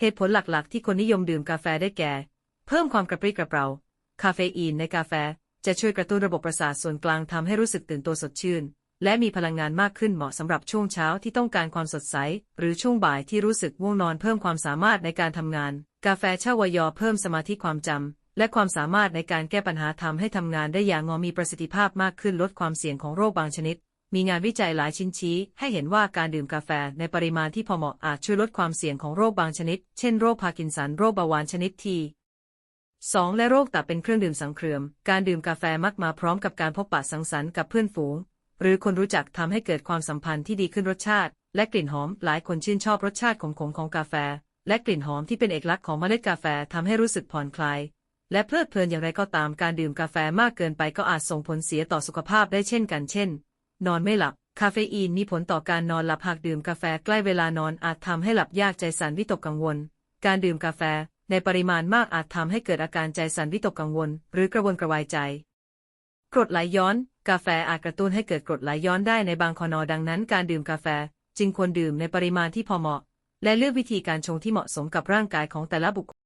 เหตุผลหลักๆ ที่คนนิยมดื่มกาแฟได้แก่ เพิ่มความกระปรี้กระเปร่า คาเฟอีนในกาแฟจะช่วยกระตุ้นระบบประสาทส่วนกลางทำให้รู้สึกตื่นตัวสดชื่น และมีพลังงานมากขึ้นเหมาะสำหรับช่วงเช้าที่ต้องการความสดใส หรือช่วงบ่ายที่รู้สึกง่วงนอนเพิ่มความสามารถในการทำงาน กาแฟชาวายอเพิ่มสมาธิความจำและความสามารถในการแก้ปัญหาทำให้ทำงานได้อย่างงอมีประสิทธิภาพมากขึ้นลดความเสี่ยงของโรคบางชนิด มีงานวิจัยหลายชิ้นชี้ ให้เห็นว่าการดื่มกาแฟในปริมาณที่พอเหมาะอาจช่วยลดความเสี่ยงของโรคบางชนิด เช่นโรคพาร์กินสัน โรคเบาหวานชนิดที 2. และโรคตับเป็นเครื่องดื่มสังเครืมการดื่มกาแฟมักมาพร้อมกับการพบปะสังสรรค์กับเพื่อนฝูง หรือคนรู้จักทำให้เกิดความสัมพันธ์ที่ดีขึ้นรสชาติ และกลิ่นหอม หลายคนชื่นชอบรสชาติขมๆของกาแฟ และกลิ่นหอมที่เป็นเอกลักษณ์ของเมล็ดกาแฟทำให้รู้สึกผ่อนคลายและเพลิดเพลินอย่างไรก็ตามการดื่มกาแฟมากเกินไปก็อาจส่งผลเสียต่อสุขภาพได้เช่นกันเช่น นอนไม่หลับ คาเฟอีนมีผลต่อการนอนหลับหากดื่มกาแฟใกล้เวลานอนอาจทำให้หลับยากใจสั่นวิตกกังวล การดื่มกาแฟในปริมาณมากอาจทำให้เกิดอาการใจสั่นวิตกกังวล หรือกระวนกระวายใจ กรดไหลย้อน กาแฟอาจกระตุ้นให้เกิดกรดไหลย้อนได้ในบางคนอดังนั้น การดื่มกาแฟจึงควรดื่มในปริมาณที่พอเหมาะ และเลือกวิธีการชงที่เหมาะสมกับร่างกายของแต่ละบุคคล